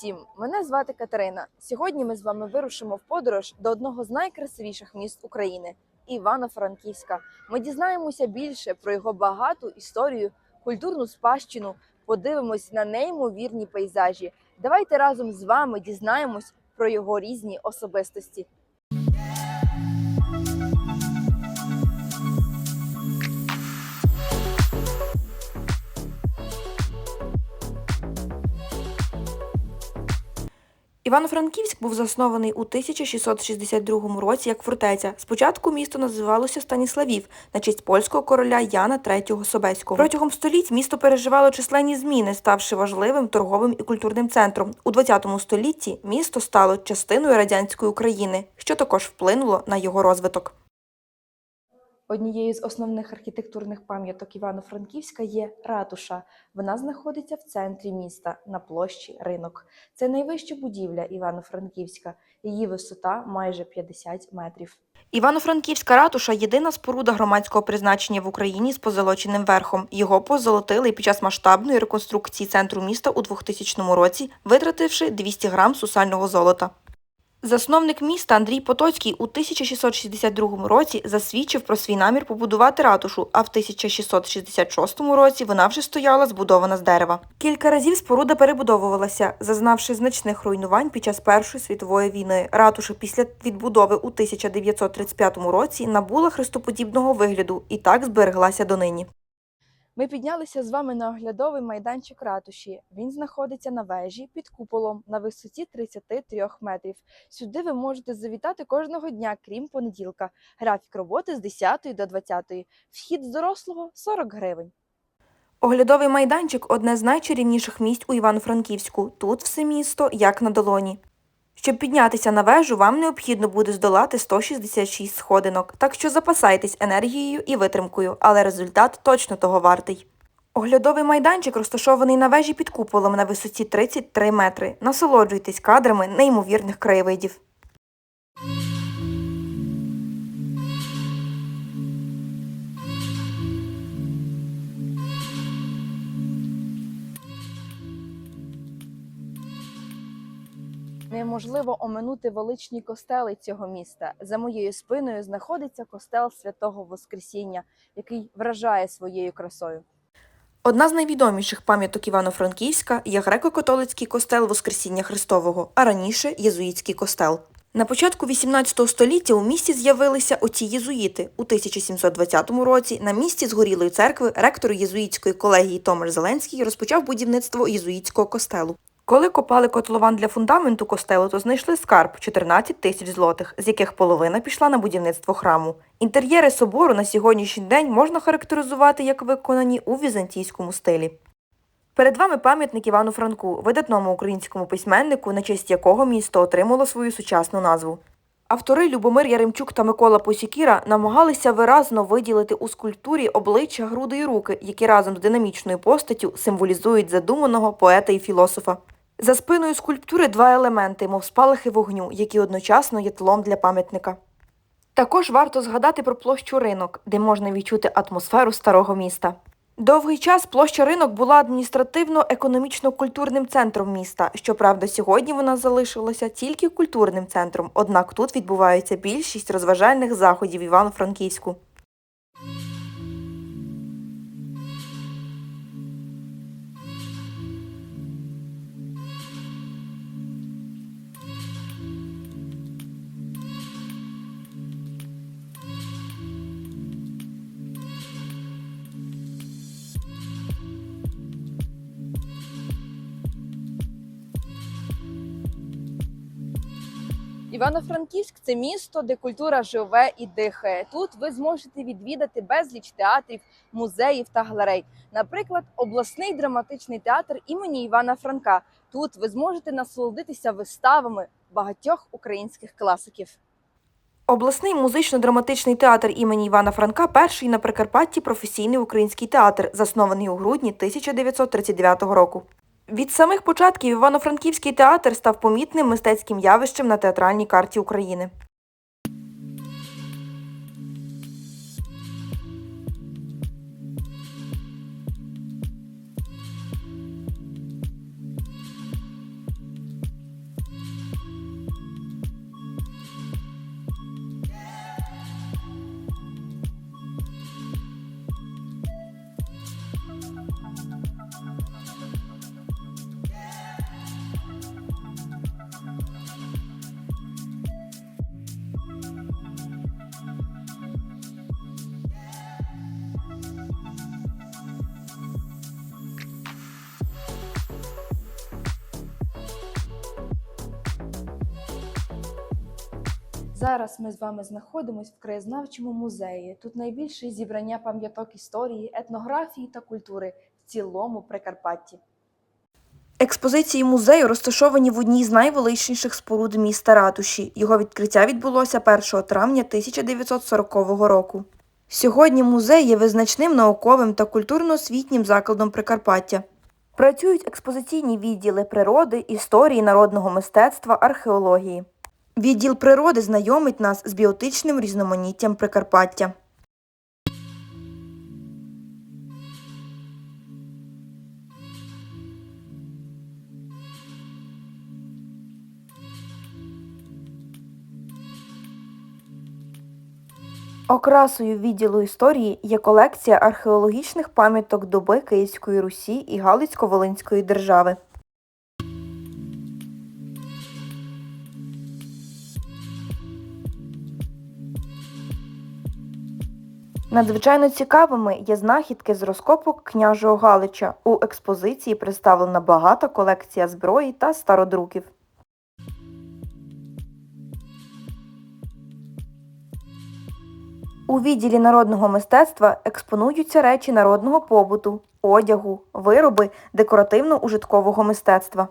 Усім, мене звати Катерина. Сьогодні ми з вами вирушимо в подорож до одного з найкрасивіших міст України Івано-Франківська. Ми дізнаємося більше про його багату історію, культурну спадщину, подивимось на неймовірні пейзажі. Давайте разом з вами дізнаємось про його різні особистості. Івано-Франківськ був заснований у 1662 році як фортеця. Спочатку місто називалося Станіславів на честь польського короля Яна III Собеського. Протягом століть місто переживало численні зміни, ставши важливим торговим і культурним центром. У 20 столітті місто стало частиною радянської України, що також вплинуло на його розвиток. Однією з основних архітектурних пам'яток Івано-Франківська є ратуша. Вона знаходиться в центрі міста на площі Ринок. Це найвища будівля Івано-Франківська. Її висота майже 50 метрів. Івано-Франківська ратуша єдина споруда громадського призначення в Україні з позолоченим верхом. Його позолотили під час масштабної реконструкції центру міста у 2000 році, витративши 200 грам сусального золота. Засновник міста Андрій Потоцький у 1662 році засвідчив про свій намір побудувати ратушу, а в 1666 році вона вже стояла збудована з дерева. Кілька разів споруда перебудовувалася, зазнавши значних руйнувань під час Першої світової війни. Ратуша після відбудови у 1935 році набула хрестоподібного вигляду і так збереглася донині. Ми піднялися з вами на оглядовий майданчик ратуші. Він знаходиться на вежі під куполом на висоті 33 метрів. Сюди ви можете завітати кожного дня, крім понеділка. Графік роботи з 10 до 20. Вхід з дорослого 40 гривень. Оглядовий майданчик одне з найчарівніших місць у Івано-Франківську. Тут все місто як на долоні. Щоб піднятися на вежу, вам необхідно буде здолати 166 сходинок, так що запасайтесь енергією і витримкою, але результат точно того вартий. Оглядовий майданчик розташований на вежі під куполом на висоті 33 метри. Насолоджуйтесь кадрами неймовірних краєвидів. Неможливо оминути величні костели цього міста. За моєю спиною знаходиться костел святого Воскресіння, який вражає своєю красою. Одна з найвідоміших пам'яток Івано-Франківська є греко-католицький костел Воскресіння Христового, а раніше єзуїтський костел. На початку 18 століття у місті з'явилися оці єзуїти. У 1720 році на місці згорілої церкви ректор єзуїтської колегії Томаш Зеленський розпочав будівництво єзуїтського костелу. Коли копали котлован для фундаменту костелу, то знайшли скарб 14 тисяч злотих, з яких половина пішла на будівництво храму. Інтер'єри собору на сьогоднішній день можна характеризувати як виконані у візантійському стилі. Перед вами пам'ятник Івану Франку, видатному українському письменнику, на честь якого місто отримало свою сучасну назву. Автори Любомир Яремчук та Микола Посікіра намагалися виразно виділити у скульптурі обличчя, груди і руки, які разом з динамічною постаттю символізують задуманого поета і філософа. За спиною скульптури два елементи, мов спалахи вогню, які одночасно є тлом для пам'ятника. Також варто згадати про площу ринок, де можна відчути атмосферу старого міста. Довгий час площа ринок була адміністративно-економічно-культурним центром міста. Щоправда, сьогодні вона залишилася тільки культурним центром, однак тут відбувається більшість розважальних заходів Івано-Франківську. Івано-Франківськ це місто, де культура живе і дихає. Тут ви зможете відвідати безліч театрів, музеїв та галерей. Наприклад, обласний драматичний театр імені Івана Франка. Тут ви зможете насолодитися виставами багатьох українських класиків. Обласний музично-драматичний театр імені Івана Франка перший на Прикарпатті професійний український театр, заснований у грудні 1939 року. Від самих початків Івано-Франківський театр став помітним мистецьким явищем на театральній карті України. Зараз ми з вами знаходимося в краєзнавчому музеї. Тут найбільше зібрання пам'яток історії, етнографії та культури в цілому Прикарпатті. Експозиції музею розташовані в одній з найвеличніших споруд міста Ратуші. Його відкриття відбулося 1 травня 1940 року. Сьогодні музей є визначним науковим та культурно-освітнім закладом Прикарпаття. Працюють експозиційні відділи природи, історії, народного мистецтва, археології. Відділ природи знайомить нас з біотичним різноманіттям Прикарпаття. Окрасою відділу історії є колекція археологічних пам'яток доби Київської Русі і Галицько-Волинської держави. Надзвичайно цікавими є знахідки з розкопок княжого Галича. У експозиції представлена багата колекція зброї та стародруків. У відділі народного мистецтва експонуються речі народного побуту, одягу, вироби декоративно-ужиткового мистецтва.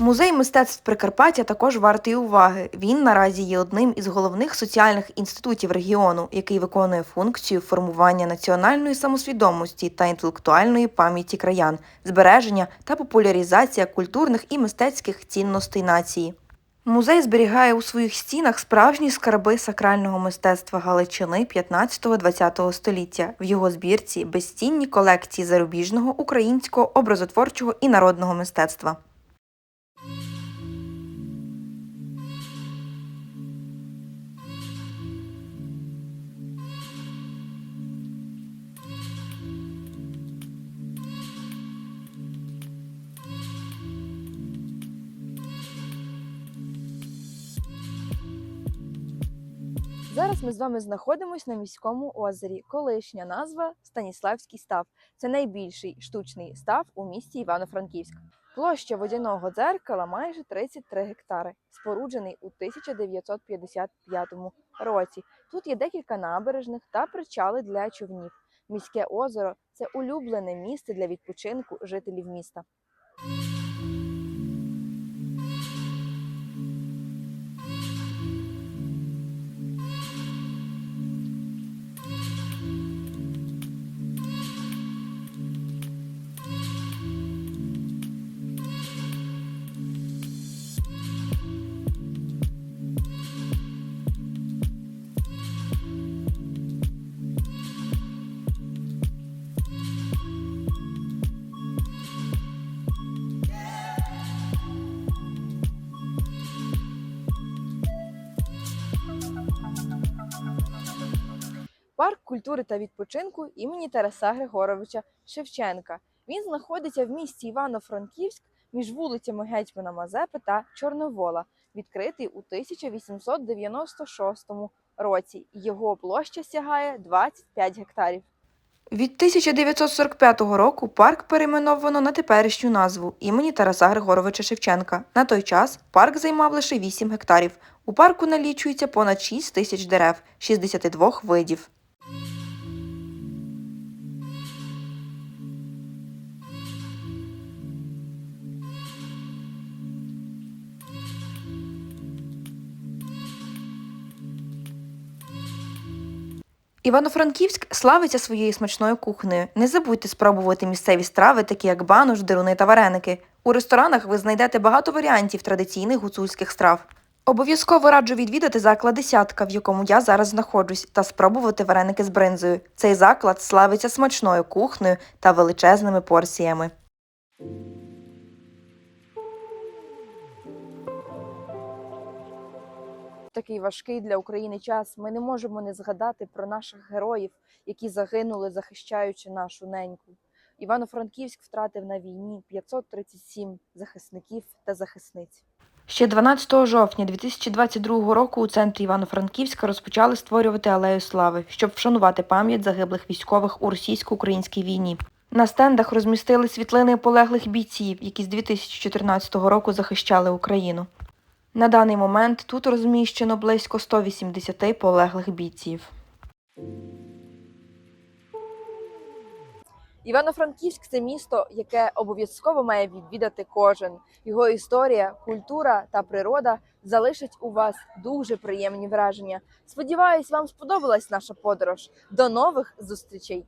Музей мистецтв Прикарпаття також вартий уваги. Він наразі є одним із головних соціальних інститутів регіону, який виконує функцію формування національної самосвідомості та інтелектуальної пам'яті краян, збереження та популяризація культурних і мистецьких цінностей нації. Музей зберігає у своїх стінах справжні скарби сакрального мистецтва Галичини 15-20 століття. В його збірці безцінні колекції зарубіжного, українського, образотворчого і народного мистецтва. Зараз ми з вами знаходимося на міському озері. Колишня назва Станіславський став. Це найбільший штучний став у місті Івано-Франківськ. Площа водяного дзеркала майже 33 гектари, споруджений у 1955 році. Тут є декілька набережних та причали для човнів. Міське озеро це улюблене місце для відпочинку жителів міста. Парк культури та відпочинку імені Тараса Григоровича Шевченка. Він знаходиться в місті Івано-Франківськ між вулицями Гетьмана Мазепи та Чорновола, відкритий у 1896 році. Його площа сягає 25 гектарів. Від 1945 року парк перейменовано на теперішню назву імені Тараса Григоровича Шевченка. На той час парк займав лише 8 гектарів. У парку налічується понад 6 тисяч дерев, 62 видів. Івано-Франківськ славиться своєю смачною кухнею. Не забудьте спробувати місцеві страви, такі як банош, деруни та вареники. У ресторанах ви знайдете багато варіантів традиційних гуцульських страв. Обов'язково раджу відвідати заклад десятка, в якому я зараз знаходжусь, та спробувати вареники з бринзою. Цей заклад славиться смачною кухнею та величезними порціями. Такий важкий для України час ми не можемо не згадати про наших героїв, які загинули, захищаючи нашу неньку. Івано-Франківськ втратив на війні 537 захисників та захисниць. Ще 12 жовтня 2022 року у центрі Івано-Франківська розпочали створювати алею слави, щоб вшанувати пам'ять загиблих військових у російсько-українській війні. На стендах розмістили світлини полеглих бійців, які з 2014 року захищали Україну. На даний момент тут розміщено близько 180 полеглих бійців. Івано-Франківськ це місто, яке обов'язково має відвідати кожен. Його історія, культура та природа залишать у вас дуже приємні враження. Сподіваюсь, вам сподобалась наша подорож. До нових зустрічей!